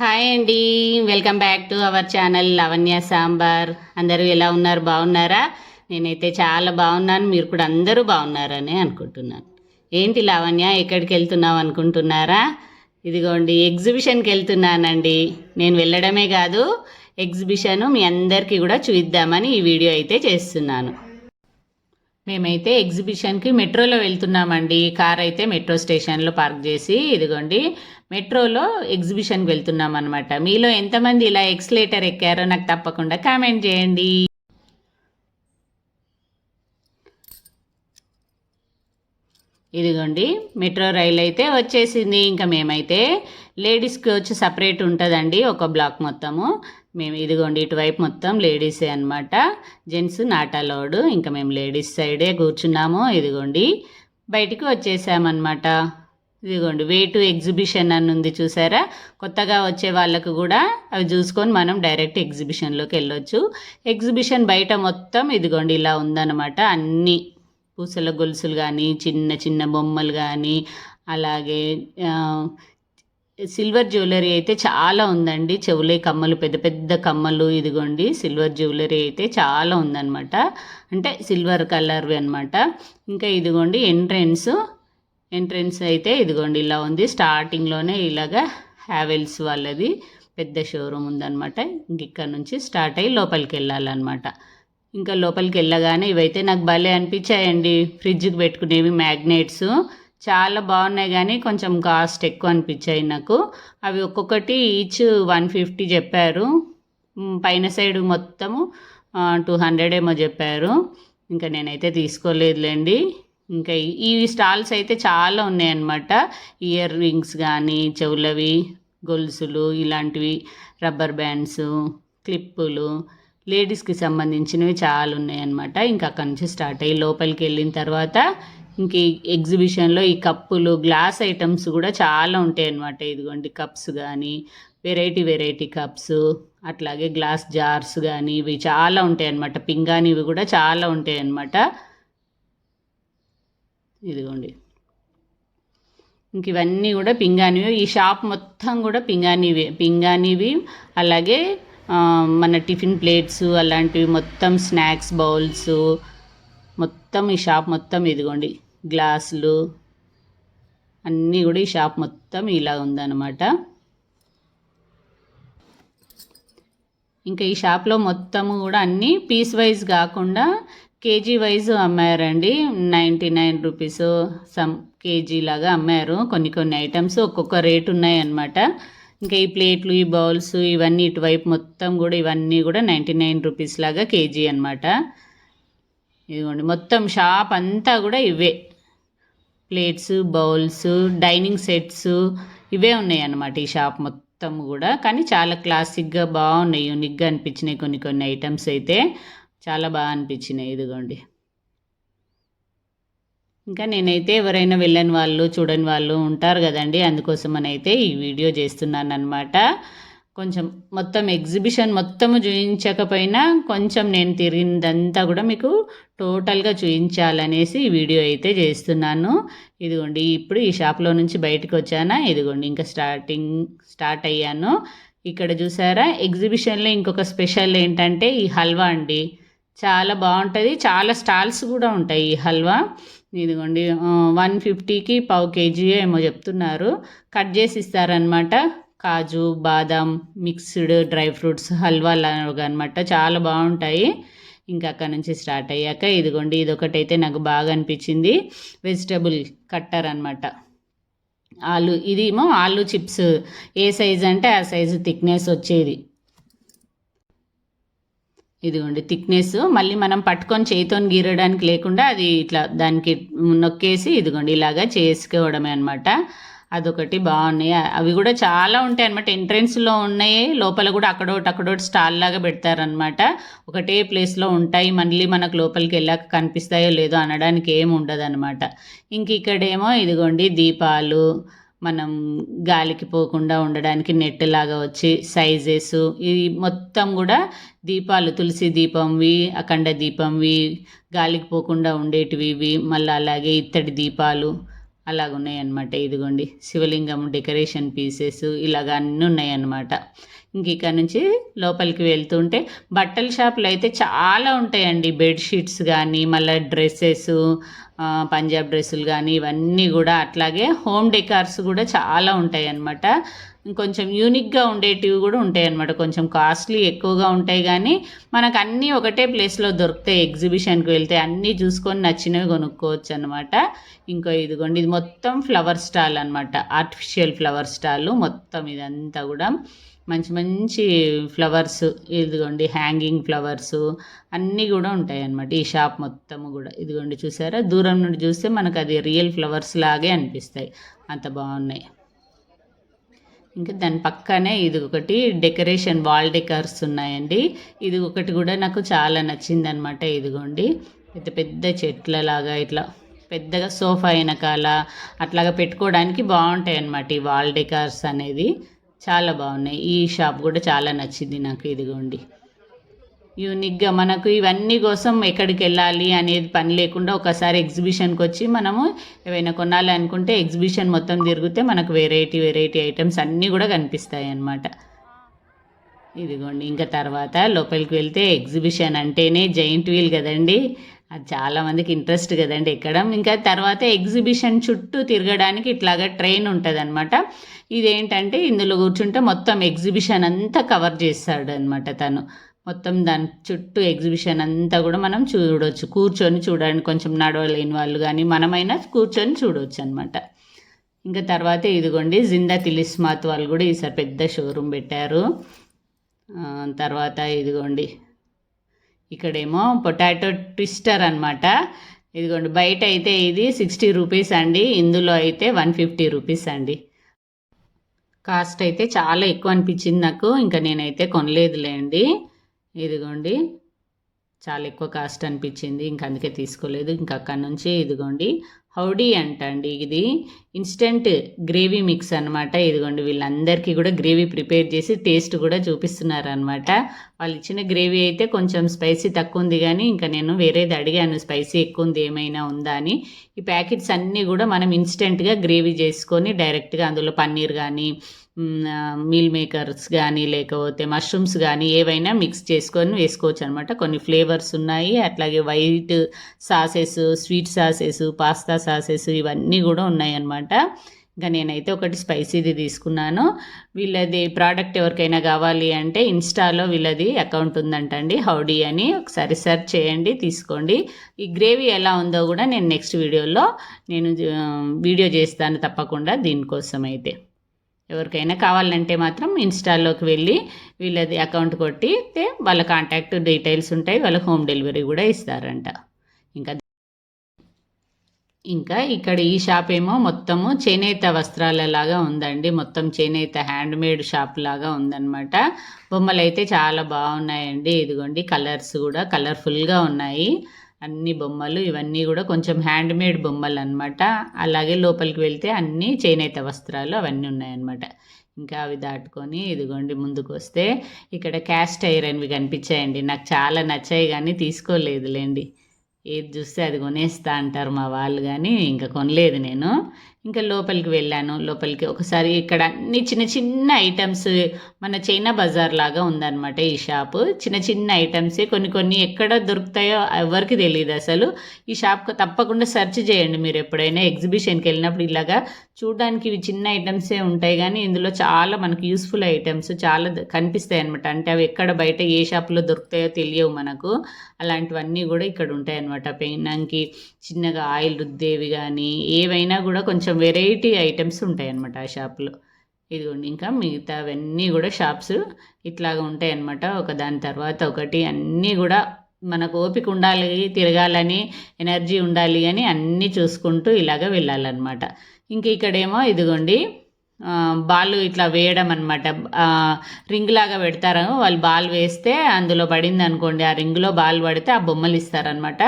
Hi అండి. Welcome back to our channel Lavanya Sambar. అందరూ ఎలా ఉన్నారు? బాగున్నారా? నేనైతే చాలా బాగున్నాను. మీరు కూడా అందరూ బాగున్నారని అనుకుంటున్నాను. ఏంటి లావణ్య ఎక్కడికి వెళ్తున్నావు అనుకుంటున్నారా? ఇదిగోండి ఎగ్జిబిషన్కి వెళ్తున్నానండి. నేను వెళ్ళడమే కాదు ఎగ్జిబిషన్ మీ అందరికీ కూడా చూద్దామని ఈ వీడియో అయితే చేస్తున్నాను. మేమైతే ఎగ్జిబిషన్కి మెట్రోలో వెళ్తున్నామండి. కార్ అయితే మెట్రో స్టేషన్లో పార్క్ చేసి ఇదిగోండి మెట్రోలో ఎగ్జిబిషన్కి వెళ్తున్నాం అనమాట మీలో ఎంతమంది ఇలా ఎక్స్లేటర్ ఎక్కారో నాకు తప్పకుండా కామెంట్ చేయండి. ఇదిగోండి మెట్రో రైలు అయితే వచ్చేసింది. ఇంకా మేమైతే లేడీస్కి వచ్చి సపరేట్ ఉంటుందండి ఒక బ్లాక్ మొత్తము. మేము ఇదిగోండి ఇటువైపు మొత్తం లేడీసే అనమాట జెంట్స్ నాట్ అలౌడ్ ఇంకా మేము లేడీస్ సైడే కూర్చున్నాము. ఇదిగోండి బయటికి వచ్చేసామన్నమాట. ఇదిగోండి వే టు ఎగ్జిబిషన్ అని ఉంది చూసారా? కొత్తగా వచ్చే వాళ్ళకు కూడా అవి చూసుకొని మనం డైరెక్ట్ ఎగ్జిబిషన్లోకి వెళ్ళొచ్చు. ఎగ్జిబిషన్ బయట మొత్తం ఇదిగోండి ఇలా ఉందన్నమాట. అన్నీ పూసల గొలుసులు కానీ చిన్న చిన్న బొమ్మలు కానీ అలాగే సిల్వర్ జ్యువెలరీ అయితే చాలా ఉందండి. చెవులే కమ్మలు పెద్ద పెద్ద కమ్మలు ఇదిగోండి. సిల్వర్ జ్యువెలరీ అయితే చాలా ఉందన్నమాట. అంటే సిల్వర్ కలర్వి అనమాట ఇంకా ఇదిగోండి ఎంట్రెన్స్. ఎంట్రెన్స్ అయితే ఇదిగోండి ఇలా ఉంది. స్టార్టింగ్లోనే ఇలాగా హ్యావెల్స్ వాళ్ళది పెద్ద షోరూమ్ ఉందన్నమాట. ఇంక ఇక్కడ నుంచి స్టార్ట్ అయ్యి లోపలికి వెళ్ళాలన్నమాట. ఇంకా లోపలికి వెళ్ళగానే ఇవైతే నాకు భలే అనిపించాయండి. ఫ్రిడ్జ్కి పెట్టుకునేవి మ్యాగ్నెట్స్. చాలా బాగున్నాయి కానీ కొంచెం కాస్ట్ ఎక్కువ అనిపించాయి నాకు. అవి ఒక్కొక్కటి ఈచ్ వన్ ఫిఫ్టీ చెప్పారు. పైన సైడ్ మొత్తము టూ హండ్రెడ్ ఏమో చెప్పారు. ఇంకా నేనైతే తీసుకోలేదులేండి. ఇంకా ఈ- ఈ స్టాల్స్ అయితే చాలా ఉన్నాయన్నమాట. ఇయర్ రింగ్స్ కానీ చెవులవి గొలుసులు ఇలాంటివి రబ్బర్ బ్యాండ్స్ క్లిప్పులు లేడీస్కి సంబంధించినవి చాలా ఉన్నాయన్నమాట. ఇంకా అక్కడి నుంచి స్టార్ట్ అయ్యి లోపలికి వెళ్ళిన తర్వాత ఇంక ఈ ఎగ్జిబిషన్లో ఈ కప్పులు గ్లాస్ ఐటమ్స్ కూడా చాలా ఉంటాయి అన్నమాట ఇదిగోండి కప్స్ కానీ వెరైటీ వెరైటీ కప్స్ అట్లాగే గ్లాస్ జార్స్ కానీ ఇవి చాలా ఉంటాయి అన్నమాట పింగాణివి కూడా చాలా ఉంటాయి అన్నమాట ఇదిగోండి. ఇంక ఇవన్నీ కూడా పింగాణివి ఈ షాప్ మొత్తం కూడా పింగాణివి పింగాణివి అలాగే మన టిఫిన్ ప్లేట్స్ అలాంటివి మొత్తం స్నాక్స్ బౌల్స్ మొత్తం ఈ షాప్ మొత్తం ఇదిగోండి. గ్లాసులు అన్నీ కూడా ఈ షాప్ మొత్తం ఇలా ఉందన్నమాట. ఇంకా ఈ షాప్లో మొత్తము కూడా అన్నీ పీస్ వైజ్ కాకుండా KG wise అమ్మారండి. Ninety nine rupees some KG లాగా అమ్మారు. కొన్ని కొన్ని ఐటమ్స్ ఒక్కొక్క రేట్ ఉన్నాయన్నమాట. ఇంకా ఈ ప్లేట్లు ఈ బౌల్స్ ఇవన్నీ ఇటువైపు మొత్తం కూడా ఇవన్నీ కూడా నైంటీ నైన్ రూపీస్ లాగా కేజీ అనమాట ఇదిగోండి మొత్తం షాప్ అంతా కూడా ఇవే. ప్లేట్స్ బౌల్స్ డైనింగ్ సెట్స్ ఇవే ఉన్నాయి అన్నమాట ఈ షాప్ మొత్తం కూడా. కానీ చాలా క్లాసిక్గా బాగున్నాయి యూనిక్గా అనిపించినాయి కొన్ని కొన్ని ఐటమ్స్ అయితే. చాలా బాగా అనిపించినాయి ఇదిగోండి. ఇంకా నేనైతే ఎవరైనా వెళ్ళని వాళ్ళు చూడని వాళ్ళు ఉంటారు కదండి. అందుకోసమని అయితే ఈ వీడియో చేస్తున్నాను అనమాట కొంచెం మొత్తం ఎగ్జిబిషన్ మొత్తము చూపించకపోయినా కొంచెం నేను తిరిగిందంతా కూడా మీకు టోటల్గా చూపించాలనేసి ఈ వీడియో అయితే చేస్తున్నాను. ఇదిగోండి ఇప్పుడు ఈ షాప్లో నుంచి బయటకు వచ్చానా? ఇదిగోండి ఇంకా స్టార్టింగ్ స్టార్ట్ అయ్యాను. ఇక్కడ చూసారా ఎగ్జిబిషన్లో ఇంకొక స్పెషల్ ఏంటంటే ఈ హల్వా అండి. చాలా బాగుంటుంది. చాలా స్టాల్స్ కూడా ఉంటాయి ఈ హల్వా. ఇదిగోండి వన్ ఫిఫ్టీకి పావు కేజీ ఏమో చెప్తున్నారు. కట్ చేసి ఇస్తారనమాట కాజు బాదం మిక్స్డ్ డ్రై ఫ్రూట్స్ హల్వా లాగా అనమాట చాలా బాగుంటాయి. ఇంకా అక్కడ నుంచి స్టార్ట్ అయ్యాక ఇదిగోండి ఇది ఒకటైతే నాకు బాగా అనిపించింది. వెజిటబుల్ కట్టర్ అనమాట ఆలు ఇది ఏమో ఆలు చిప్స్. ఏ సైజ్ అంటే ఆ సైజు థిక్నెస్ వచ్చేది. ఇదిగోండి థిక్నెస్. మళ్ళీ మనం పట్టుకొని చేతితో గీరడానికి లేకుండా అది ఇట్లా దానికి నొక్కేసి ఇదిగోండి ఇలాగా చేసుకోవడమే అనమాట అదొకటి బాగున్నాయి. అవి కూడా చాలా ఉంటాయి అనమాట ఎంట్రెన్స్లో ఉన్నాయి. లోపల కూడా అక్కడోటి అక్కడోటి స్టాల్ లాగా పెడతారనమాట ఒకటే ప్లేస్లో ఉంటాయి. మళ్ళీ మనకు లోపలికి వెళ్ళాక కనిపిస్తాయో లేదో అనడానికి ఏమి ఉండదు అనమాట ఇంక ఇక్కడేమో ఇదిగోండి దీపాలు మనం గాలికి పోకుండా ఉండడానికి నెట్ లాగా వచ్చి సైజెస్ ఇది మొత్తం కూడా దీపాలు తులసి దీపంవి అఖండ దీపంవి గాలికి పోకుండా ఉండేటివి ఇవి మళ్ళీ అలాగే ఇత్తడి దీపాలు అలాగ ఉన్నాయన్నమాట ఇదిగోండి శివలింగం డెకరేషన్ పీసెస్ ఇలాగ అన్నీ ఉన్నాయన్నమాట ఇంక ఇక్కడ నుంచి లోపలికి వెళ్తుంటే బట్టల షాపులు అయితే చాలా ఉంటాయండి. బెడ్షీట్స్ కానీ మళ్ళీ డ్రెస్సెస్ పంజాబ్ డ్రెస్సులు కానీ ఇవన్నీ కూడా అట్లాగే హోమ్ డెకార్స్ కూడా చాలా ఉంటాయి అన్నమాట కొంచెం యూనిక్గా ఉండేటివి కూడా ఉంటాయి అన్నమాట. కొంచెం కాస్ట్లీ ఎక్కువగా ఉంటాయి కానీ మనకు అన్నీ ఒకటే ప్లేస్లో దొరుకుతాయి ఎగ్జిబిషన్కి వెళ్తే. అన్నీ చూసుకొని నచ్చినవి కొనుక్కోవచ్చు అనమాట ఇంకో ఇదిగోండి ఇది మొత్తం ఫ్లవర్ స్టాల్ అనమాట ఆర్టిఫిషియల్ ఫ్లవర్ స్టాల్ మొత్తం ఇదంతా కూడా. మంచి మంచి ఫ్లవర్స్ ఇదిగోండి హ్యాంగింగ్ ఫ్లవర్స్ అన్నీ కూడా ఉంటాయి అన్నమాట ఈ షాప్ మొత్తము కూడా. ఇదిగోండి చూసారా? దూరం నుండి చూస్తే మనకు అది రియల్ ఫ్లవర్స్ లాగే అనిపిస్తాయి. అంత బాగున్నాయి. ఇంకా దాని పక్కనే ఇది ఒకటి డెకరేషన్ వాల్ డెకర్స్ ఉన్నాయండి. ఇది ఒకటి కూడా నాకు చాలా నచ్చింది అనమాట ఇదిగోండి. పెద్ద పెద్ద చెట్లలాగా ఇట్లా పెద్దగా సోఫా వెనకాల అట్లాగా పెట్టుకోవడానికి బాగుంటాయి అన్నమాట ఈ వాల్ డెకర్స్ అనేది. చాలా బాగున్నాయి. ఈ షాప్ కూడా చాలా నచ్చింది నాకు ఇదిగోండి. యూనిక్గా మనకు ఇవన్నీ కోసం ఎక్కడికి వెళ్ళాలి అనేది పని లేకుండా ఒకసారి ఎగ్జిబిషన్కి వచ్చి మనము ఏవైనా కొనాలి అనుకుంటే ఎగ్జిబిషన్ మొత్తం తిరిగితే మనకు వెరైటీ వెరైటీ ఐటమ్స్ అన్నీ కూడా కనిపిస్తాయి అన్నమాట ఇదిగోండి ఇంకా తర్వాత లోపలికి వెళ్తే ఎగ్జిబిషన్ అంటేనే జైంట్ వీల్ కదండి. అది చాలామందికి ఇంట్రెస్ట్ కదండి ఎక్కడం. ఇంకా తర్వాత ఎగ్జిబిషన్ చుట్టూ తిరగడానికి ఇట్లాగా ట్రైన్ ఉంటుంది అనమాట ఇదేంటంటే ఇందులో కూర్చుంటే మొత్తం ఎగ్జిబిషన్ అంతా కవర్ చేస్తాడు అనమాట తను. మొత్తం దాని చుట్టూ ఎగ్జిబిషన్ అంతా కూడా మనం చూడవచ్చు కూర్చొని చూడండి కొంచెం నడవలేని వాళ్ళు కానీ మనమైనా కూర్చొని చూడవచ్చు అనమాట ఇంకా తర్వాత ఇదిగోండి జిందా తిలిస్మాత్ వాళ్ళు కూడా ఈసారి పెద్ద షోరూమ్ పెట్టారు. తర్వాత ఇదిగోండి ఇక్కడేమో పొటాటో ట్విస్టర్ అనమాట ఇదిగోండి బయట అయితే ఇది సిక్స్టీ రూపీస్ అండి ఇందులో అయితే వన్ ఫిఫ్టీ రూపీస్ అండి. కాస్ట్ అయితే చాలా ఎక్కువ అనిపించింది నాకు ఇంకా నేనైతే కొనలేదులేండి ఇదిగోండి. చాలా ఎక్కువ కాస్ట్ అనిపించింది. ఇంక అందుకే తీసుకోలేదు. ఇంక అక్కడ నుంచి ఇదిగోండి. హౌడీ అంటండి ఇది. ఇన్స్టెంట్ గ్రేవీ మిక్స్ అనమాట ఇదిగోండి వీళ్ళందరికీ కూడా గ్రేవీ ప్రిపేర్ చేసి టేస్ట్ కూడా చూపిస్తున్నారు అనమాట వాళ్ళు ఇచ్చిన గ్రేవీ అయితే కొంచెం స్పైసీ తక్కువ ఉంది కానీ ఇంకా నేను వేరేది అడిగాను. స్పైసీ ఎక్కువ ఉంది ఏమైనా ఉందా అని. ఈ ప్యాకెట్స్ అన్నీ కూడా మనం ఇన్స్టెంట్గా గ్రేవీ చేసుకొని డైరెక్ట్గా అందులో పన్నీర్ కానీ మీల్ మేకర్స్ కానీ లేకపోతే మష్రూమ్స్ కానీ ఏవైనా మిక్స్ చేసుకొని వేసుకోవచ్చు అనమాట కొన్ని ఫ్లేవర్స్ ఉన్నాయి. అట్లాగే white sauces sweet sauces pasta sauces ఇవన్నీ కూడా ఉన్నాయి అనమాట ఇంకా నేనైతే ఒకటి స్పైసీది తీసుకున్నాను. వీళ్ళది ప్రోడక్ట్ ఎవరికైనా కావాలి అంటే ఇన్స్టాలో వీళ్ళది అకౌంట్ ఉందంటండి. హౌడీ అని ఒకసారి సెర్చ్ చేయండి తీసుకోండి. ఈ గ్రేవీ ఎలా ఉందో కూడా నేను నెక్స్ట్ వీడియోలో నేను వీడియో చేస్తాను తప్పకుండా దీనికోసం అయితే ఎవరికైనా కావాలంటే మాత్రం ఇన్స్టాల్లోకి వెళ్ళి వీళ్ళది అకౌంట్ కొట్టితే వాళ్ళ కాంటాక్ట్ డీటెయిల్స్ ఉంటాయి వాళ్ళకి హోమ్ డెలివరీ కూడా ఇస్తారంట. ఇంకా ఇంకా ఇక్కడ ఈ షాప్ ఏమో మొత్తము చేనేత వస్త్రాలలాగా ఉందండి. మొత్తం చేనేత హ్యాండ్మేడ్ షాప్ లాగా ఉందన్నమాట. బొమ్మలు అయితే చాలా బాగున్నాయండి. ఇదిగోండి కలర్స్ కూడా కలర్ఫుల్గా ఉన్నాయి. అన్ని బొమ్మలు ఇవన్నీ కూడా కొంచెం హ్యాండ్మేడ్ బొమ్మలు అనమాట అలాగే లోపలికి వెళ్తే అన్ని చేనేత వస్త్రాలు అవన్నీ ఉన్నాయన్నమాట. ఇంకా అవి దాటుకొని ఇదిగోండి ముందుకు వస్తే ఇక్కడ క్యాస్ట్ ఐరన్వి కనిపించాయండి. నాకు చాలా నచ్చాయి కానీ తీసుకోలేదులేండి. ఏది చూస్తే అది కొనేస్తా అంటారు మా వాళ్ళు కానీ ఇంకా కొనలేదు నేను. ఇంకా లోపలికి వెళ్ళాను. లోపలికి ఒకసారి ఇక్కడ అన్ని చిన్న చిన్న ఐటమ్స్ మన చైనా బజార్ లాగా ఉందన్నమాట ఈ షాపు. చిన్న చిన్న ఐటమ్సే కొన్ని కొన్ని ఎక్కడ దొరుకుతాయో ఎవరికి తెలియదు అసలు. ఈ షాప్ తప్పకుండా సెర్చ్ చేయండి మీరు ఎప్పుడైనా ఎగ్జిబిషన్కి వెళ్ళినప్పుడు ఇలాగా చూడడానికి ఇవి చిన్న ఐటమ్సే ఉంటాయి కానీ ఇందులో చాలా మనకు యూస్ఫుల్ ఐటమ్స్ చాలా కనిపిస్తాయి అనమాట అంటే అవి ఎక్కడ బయట ఏ షాప్లో దొరుకుతాయో తెలియవు మనకు. అలాంటివన్నీ కూడా ఇక్కడ ఉంటాయి అనమాట పెయినానికి చిన్నగా ఆయిల్ రుద్దేవి కానీ ఏవైనా కూడా కొంచెం వెరైటీ ఐటమ్స్ ఉంటాయి అన్నమాట ఆ షాప్లో. ఇదిగోండి ఇంకా మిగతావన్నీ కూడా షాప్స్ ఇట్లాగా ఉంటాయి అన్నమాట. ఒక దాని తర్వాత ఒకటి అన్నీ కూడా మనకు ఓపిక ఉండాలి తిరగాలని ఎనర్జీ ఉండాలి అని అన్నీ చూసుకుంటూ ఇలాగ వెళ్ళాలన్నమాట. ఇంక ఇక్కడేమో ఇదిగోండి బాల్ ఇట్లా వేయడం అనమాట రింగ్ లాగా పెడతారు. వాళ్ళు బాల్ వేస్తే అందులో పడింది అనుకోండి ఆ రింగ్లో బాల్ పడితే ఆ బొమ్మలు ఇస్తారనమాట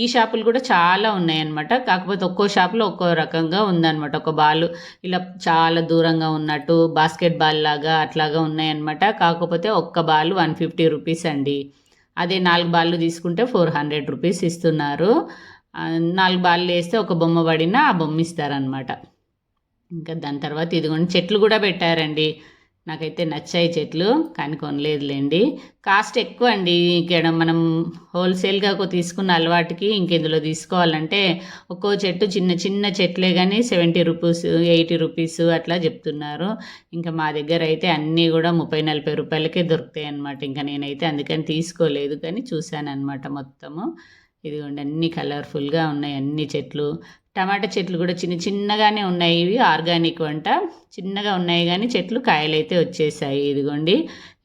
ఈ షాపులు కూడా చాలా ఉన్నాయన్నమాట. కాకపోతే ఒక్కో షాపులో ఒక్కో రకంగా ఉందన్నమాట ఒక బాల్. ఇలా చాలా దూరంగా ఉన్నట్టు బాస్కెట్ బాల్ లాగా అట్లాగా ఉన్నాయన్నమాట. కాకపోతే ఒక్క బాల్ వన్ ఫిఫ్టీ రూపీస్ అండి. అదే నాలుగు బాళ్ళు తీసుకుంటే ఫోర్ హండ్రెడ్ రూపీస్ ఇస్తున్నారు. నాలుగు బాళ్ళు వేస్తే ఒక బొమ్మ పడినా ఆ బొమ్మ ఇస్తారనమాట ఇంకా దాని తర్వాత ఇదిగోండి చెట్లు కూడా పెట్టారండి. నాకైతే నచ్చాయి చెట్లు కానీ కొనలేదులేండి. కాస్ట్ ఎక్కువ అండి ఇక్కడ మనం హోల్సేల్గా ఒక తీసుకున్న అలవాటుకి ఇంకెందులో తీసుకోవాలంటే ఒక్కో చెట్టు చిన్న చిన్న చెట్లే కానీ సెవెంటీ రూపీస్ ఎయిటీ రూపీస్ అట్లా చెప్తున్నారు. ఇంకా మా దగ్గర అయితే అన్నీ కూడా ముప్పై నలభై రూపాయలకే దొరుకుతాయి అన్నమాట ఇంకా నేనైతే అందుకని తీసుకోలేదు కానీ చూశాను అనమాట మొత్తము. ఇదిగోండి అన్ని కలర్ఫుల్గా ఉన్నాయి అన్ని చెట్లు. టమాటా చెట్లు కూడా చిన్న చిన్నగానే ఉన్నాయి. ఇవి ఆర్గానిక్ వంట. చిన్నగా ఉన్నాయి కానీ చెట్లు కాయలైతే వచ్చేసాయి. ఇదిగోండి.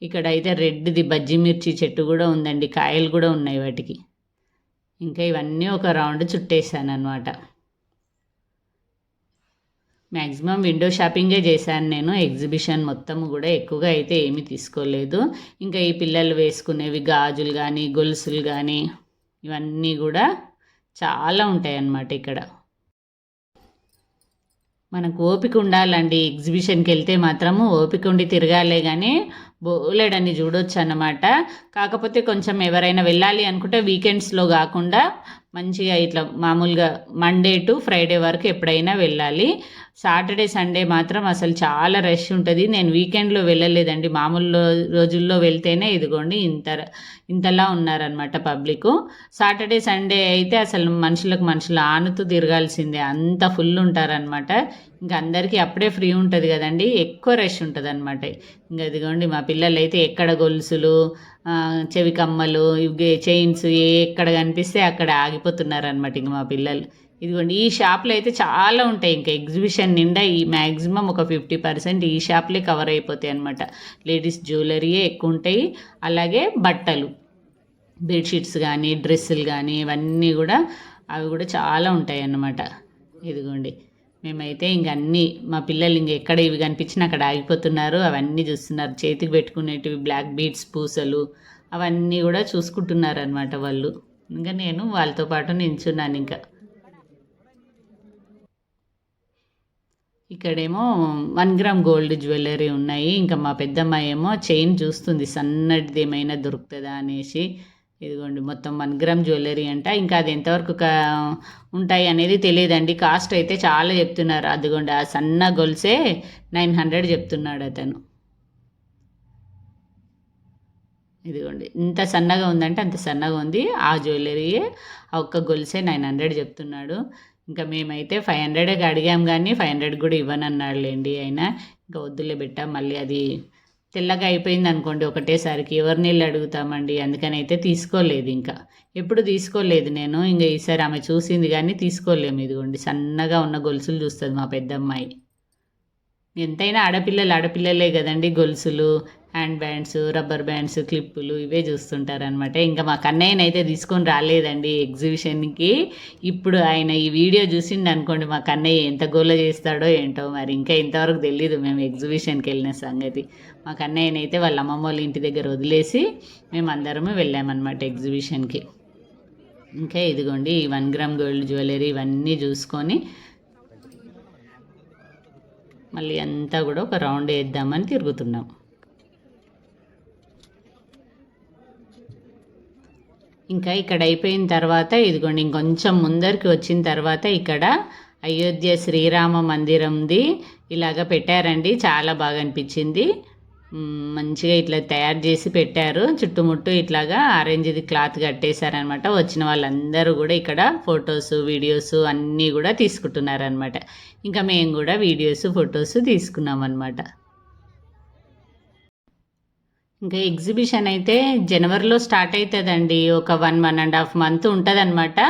ఇక్కడ అయితే రెడ్ది బజ్జి మిర్చి చెట్టు కూడా ఉందండి. కాయలు కూడా ఉన్నాయి వాటికి. ఇంకా ఇవన్నీ ఒక రౌండ్ చుట్టేసాను అనమాట మ్యాక్సిమం విండో షాపింగే చేశాను నేను. ఎగ్జిబిషన్ మొత్తం కూడా ఎక్కువగా అయితే ఏమీ తీసుకోలేదు. ఇంకా ఈ పిల్లలు వేసుకునేవి గాజులు కానీ గొలుసులు కానీ ఇవన్నీ కూడా చాలా ఉంటాయి అన్నమాట ఇక్కడ. మనకు ఓపిక ఉండాలండి. ఎగ్జిబిషన్కి వెళ్తే మాత్రము ఓపిక ఉండి తిరగాలే కానీ బోలెడని చూడొచ్చు అన్నమాట కాకపోతే కొంచెం ఎవరైనా వెళ్ళాలి అనుకుంటే వీకెండ్స్లో కాకుండా మంచిగా ఇట్లా మామూలుగా మండే టు ఫ్రైడే వరకు ఎప్పుడైనా వెళ్ళాలి. సాటర్డే సండే మాత్రం అసలు చాలా రష్ ఉంటుంది. నేను వీకెండ్లో వెళ్ళలేదండి. మామూలు రోజుల్లో వెళ్తేనే ఇదిగోండి ఇంత ఇంతలా ఉన్నారనమాట పబ్లిక్ సాటర్డే సండే అయితే అసలు మనుషులకు మనుషులు ఆనుతూ తిరగాల్సిందే. అంత ఫుల్ ఉంటారనమాట ఇంకా అందరికీ అప్పుడే ఫ్రీ ఉంటుంది కదండి. ఎక్కువ రష్ ఉంటుంది అనమాట ఇంకా ఇదిగోండి మా పిల్లలు అయితే ఎక్కడ గొలుసులు చెవి కమ్మలు ఇవి చైన్స్ ఎక్కడ కనిపిస్తే అక్కడ ఆగిపోతున్నారనమాట ఇంక మా పిల్లలు. ఇదిగోండి ఈ షాప్లో అయితే చాలా ఉంటాయి ఇంకా ఎగ్జిబిషన్ నిండా ఈ మ్యాక్సిమం ఒక ఫిఫ్టీ పర్సెంట్ ఈ షాప్లే కవర్ అయిపోతాయి అనమాట లేడీస్ జ్యువెలరీయే ఎక్కువ ఉంటాయి అలాగే బట్టలు బెడ్షీట్స్ కానీ డ్రెస్సులు కానీ ఇవన్నీ కూడా అవి కూడా చాలా ఉంటాయి అన్నమాట. ఇదిగోండి మేమైతే ఇంక అన్నీ మా పిల్లలు ఇంక ఎక్కడ ఇవి కనిపించినా అక్కడ ఆగిపోతున్నారు. అవన్నీ చూస్తున్నారు. చేతికి పెట్టుకునేటివి బ్లాక్ బీడ్స్ పూసలు అవన్నీ కూడా చూసుకుంటున్నారు అనమాట వాళ్ళు. ఇంకా నేను వాళ్ళతో పాటు నించున్నాను ఇంకా. ఇక్కడేమో వన్ గ్రామ్ గోల్డ్ జ్యువెలరీ ఉన్నాయి. ఇంకా మా పెద్దమ్మ ఏమో చైన్ చూస్తుంది. సన్నటిది ఏమైనా దొరుకుతుందా అనేసి. ఇదిగోండి మొత్తం వన్ గ్రామ్ జ్యువెలరీ అంట. ఇంకా అది ఎంతవరకు కా- ఉంటాయి అనేది తెలియదండి. కాస్ట్ అయితే చాలా చెప్తున్నారు. అదిగోండి ఆ సన్న గొలుసే నైన్ హండ్రెడ్ చెప్తున్నాడు అతను. ఇదిగోండి ఇంత సన్నగా ఉందంటే అంత సన్నగా ఉంది. ఆ జ్యువెలరీయే ఆ ఒక్క గొలుసే నైన్ హండ్రెడ్ చెప్తున్నాడు. ఇంకా మేమైతే ఫైవ్ హండ్రెడ్కి అడిగాం కానీ ఫైవ్ హండ్రెడ్ కూడా ఇవ్వనన్నాడులేండి. అయినా ఇంకా వద్దులే బిట్ట మళ్ళీ అది తెల్లగా అయిపోయింది అనుకోండి ఒకటేసారికి. ఎవరి నీళ్ళు అడుగుతామండి? అందుకని అయితే తీసుకోలేదు ఇంకా. ఎప్పుడు తీసుకోలేదు నేను. ఇంకా ఈసారి ఆమె చూసింది కానీ తీసుకోలేము ఇదిగోండి. సన్నగా ఉన్న గొలుసులు చూస్తుంది మా పెద్దమ్మాయి. ఎంతైనా ఆడపిల్లలు ఆడపిల్లలే కదండి గొలుసులు. హ్యాండ్ బ్యాండ్స్ రబ్బర్ బ్యాండ్స్ క్లిప్పులు ఇవే చూస్తుంటారనమాట ఇంకా మా కన్నయ్యని అయితే తీసుకొని రాలేదండి ఎగ్జిబిషన్కి. ఇప్పుడు ఆయన ఈ వీడియో చూసిండు అనుకోండి మా కన్నయ్య ఎంత గోల చేస్తాడో ఏంటో మరి. ఇంకా ఇంతవరకు తెలియదు మేము ఎగ్జిబిషన్కి వెళ్ళిన సంగతి. మా కన్నయ్యని అయితే వాళ్ళ అమ్మమ్మ వాళ్ళ ఇంటి దగ్గర వదిలేసి మేము అందరము వెళ్ళామన్నమాట ఎగ్జిబిషన్కి. ఇంకా ఇదిగోండి ఈ వన్ గ్రామ్ గోల్డ్ జ్యువెలరీ ఇవన్నీ చూసుకొని మళ్ళీ అంతా కూడా ఒక రౌండ్ వేద్దామని తిరుగుతున్నాం. ఇంకా ఇక్కడ అయిపోయిన తర్వాత ఇదిగోండి ఇంకొంచెం ముందరికి వచ్చిన తర్వాత ఇక్కడ అయోధ్య శ్రీరామ మందిరంది ఇలాగ పెట్టారండి. చాలా బాగా అనిపించింది. మంచిగా ఇట్లా తయారు చేసి పెట్టారు. చుట్టుముట్టు ఇట్లాగా ఆరెంజ్ది క్లాత్ కట్టేశారనమాట. వచ్చిన వాళ్ళందరూ కూడా ఇక్కడ ఫొటోస్ వీడియోస్ అన్నీ కూడా తీసుకుంటున్నారనమాట. ఇంకా మేము కూడా వీడియోస్ ఫొటోస్ తీసుకున్నాం అనమాట ఇంకా ఎగ్జిబిషన్ అయితే జనవరిలో స్టార్ట్ అవుతుందండి ఒక one one and half month ఉంటుంది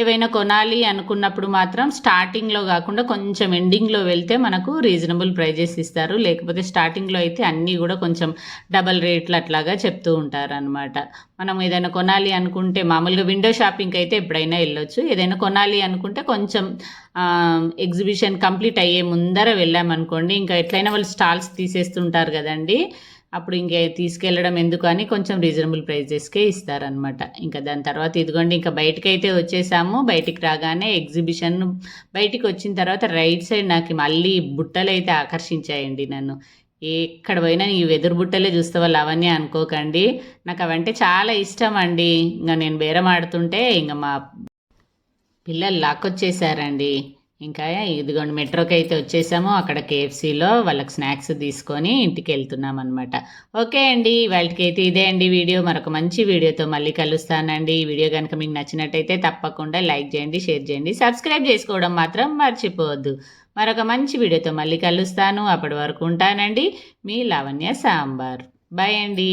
ఏవైనా కొనాలి అనుకున్నప్పుడు మాత్రం స్టార్టింగ్లో కాకుండా కొంచెం ఎండింగ్లో వెళ్తే మనకు రీజనబుల్ ప్రైజెస్ ఇస్తారు. లేకపోతే స్టార్టింగ్లో అయితే అన్నీ కూడా కొంచెం డబల్ రేట్లు అట్లాగా చెప్తూ ఉంటారు అనమాట మనం ఏదైనా కొనాలి అనుకుంటే మామూలుగా విండో షాపింగ్కి అయితే ఎప్పుడైనా వెళ్ళొచ్చు. ఏదైనా కొనాలి అనుకుంటే కొంచెం ఎగ్జిబిషన్ కంప్లీట్ అయ్యే ముందర వెళ్ళామనుకోండి ఇంకా ఎట్లయినా వాళ్ళు స్టాల్స్ తీసేస్తుంటారు కదండి. అప్పుడు ఇంకే తీసుకెళ్ళడం ఎందుకు అని కొంచెం రీజనబుల్ ప్రైజెస్కే ఇస్తారనమాట ఇంకా దాని తర్వాత ఇదిగోండి ఇంకా బయటకైతే అయితే వచ్చేసాము. బయటికి రాగానే ఎగ్జిబిషన్ బయటికి వచ్చిన తర్వాత రైట్ సైడ్ నాకు మళ్ళీ బుట్టలు అయితే ఆకర్షించాయండి నన్ను. ఎక్కడ పోయినా ఈ వెదురు బుట్టలే చూస్తే వాళ్ళు అవన్నీ అనుకోకండి. నాకు అవంటే చాలా ఇష్టం అండి ఇంకా నేను బేరం ఆడుతుంటే ఇంకా మా పిల్లలు లాక్కొచ్చేసారండి. ఇంకా ఇదిగోండి మెట్రోకి అయితే వచ్చేసాము. అక్కడ కేఎఫ్సీలో వాళ్ళకి స్నాక్స్ తీసుకొని ఇంటికి వెళ్తున్నాం అనమాట ఓకే అండి వాళ్ళకి అయితే ఇదే అండి వీడియో. మరొక మంచి వీడియోతో మళ్ళీ కలుస్తానండి. ఈ వీడియో కనుక మీకు నచ్చినట్టయితే తప్పకుండా లైక్ చేయండి షేర్ చేయండి సబ్స్క్రైబ్ చేసుకోవడం మాత్రం మర్చిపోవద్దు. మరొక మంచి వీడియోతో మళ్ళీ కలుస్తాను. అప్పటి వరకు ఉంటానండి. మీ లావణ్య సాంబార్. బాయ్ అండి.